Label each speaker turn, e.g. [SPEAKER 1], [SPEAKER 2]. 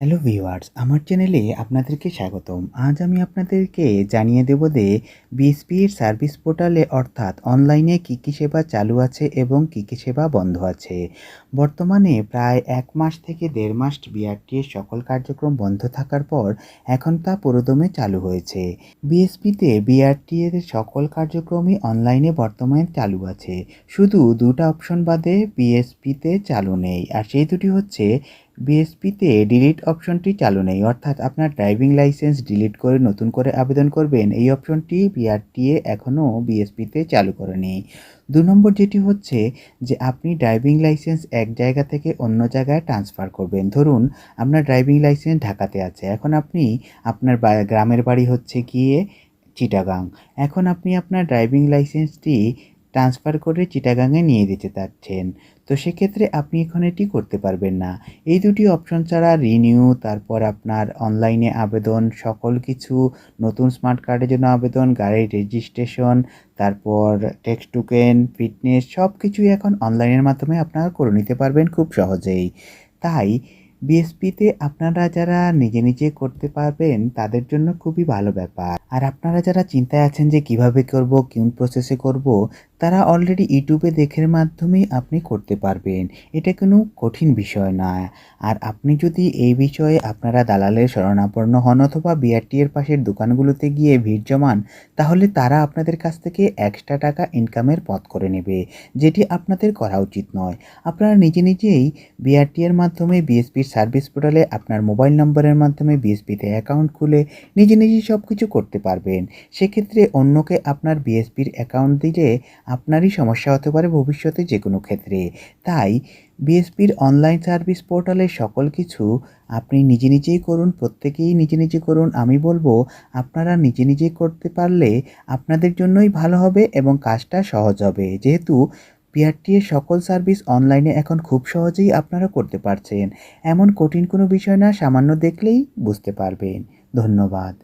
[SPEAKER 1] Hello viewers আমার চ্যানেলে আপনাদেরকে স্বাগতম। আজ আমি আপনাদেরকে জানিয়ে দেব যে বিএসপির সার্ভিস পোর্টালে অর্থাৎ অনলাইনে কী কী সেবা চালু আছে এবং কী কী সেবা বন্ধ আছে। বর্তমানে প্রায় এক মাস থেকে দেড় মাস বিআরটিএর সকল কার্যক্রম বন্ধ থাকার পর এখন তা পুরোদমে চালু হয়েছে। বিএসপিতে বিআরটি এর সকল কার্যক্রমই অনলাইনে বর্তমানে চালু আছে। শুধু দুটো অপশন বাদে বিএসপিতে চালু নেই। আর সেই দুটি হচ্ছে বিএসপিতে ডিলিট অপশনটি চালু নেই, অর্থাৎ আপনার ড্রাইভিং লাইসেন্স ডিলিট করে নতুন করে আবেদন করবেন, এই অপশনটি বিআরটিএ এখনও বিএসপিতে চালু করেনি। দু নম্বর যেটি হচ্ছে যে আপনি ড্রাইভিং লাইসেন্স এক জায়গা থেকে অন্য জায়গায় ট্রান্সফার করবেন। ধরুন, আপনার ড্রাইভিং লাইসেন্স ঢাকাতে আছে, এখন আপনি আপনার গ্রামের বাড়ি হচ্ছে গিয়ে চিটাগাং এখন আপনি আপনার ড্রাইভিং লাইসেন্সটি ট্রান্সফার করে চিটাগাংয়ে নিয়ে যেতে চাচ্ছেন। তো সেক্ষেত্রে আপনি এখন এটি করতে পারবেন না। এই দুটি অপশন ছাড়া রিনিউ, তারপর আপনার অনলাইনে আবেদন, সকল কিছু, নতুন স্মার্ট কার্ডের জন্য আবেদন, গাড়ির রেজিস্ট্রেশন, তারপর টেক্সট টোকেন, ফিটনেস সব কিছুই এখন অনলাইনের মাধ্যমে আপনারা করে নিতে পারবেন খুব সহজেই। তাই বিএসপিতে আপনারা যারা নিজে নিজে করতে পারবেন, তাদের জন্য খুবই ভালো ব্যাপার। আর আপনারা যারা চিন্তায় আছেন যে কীভাবে করব, কোন প্রসেসে করব তারা অলরেডি ইউটিউবে দেখের মাধ্যমেই আপনি করতে পারবেন। এটা কোনো কঠিন বিষয় নয় আর আপনি যদি এই বিষয়ে আপনারা দালালের শরণাপন্ন হন অথবা বিআরটি এর পাশের দোকানগুলোতে গিয়ে ভিড় জমান, তাহলে তারা আপনাদের কাছ থেকে এক্সট্রা টাকা ইনকামের পথ করে নেবে, যেটি আপনাদের করা উচিত নয়। আপনারা নিজে নিজেই বিআরটি এর মাধ্যমে বিএসপির সার্ভিস পোর্টালে আপনার মোবাইল নম্বরের মাধ্যমে বিএসপিতে অ্যাকাউন্ট খুলে নিজে নিজেই সব কিছু করতে পারবেন। সেক্ষেত্রে অন্যকে আপনার বিএসপির অ্যাকাউন্ট দিলে আপনারই সমস্যা হতে পারে ভবিষ্যতে যে কোনো ক্ষেত্রে। তাই, বিএসপির অনলাইন সার্ভিস পোর্টালে সকল কিছু আপনি নিজে নিজেই করুন, প্রত্যেকেই নিজে নিজে করুন। আমি বলব, আপনারা নিজে নিজেই করতে পারলে আপনাদের জন্যই ভালো হবে এবং কাজটা সহজ হবে। যেহেতু পিআরটি এর সকল সার্ভিস অনলাইনে এখন খুব সহজেই আপনারা করতে পারছেন। এমন কঠিন কোনো বিষয় না, সামান্য দেখলেই বুঝতে পারবেন। ধন্যবাদ।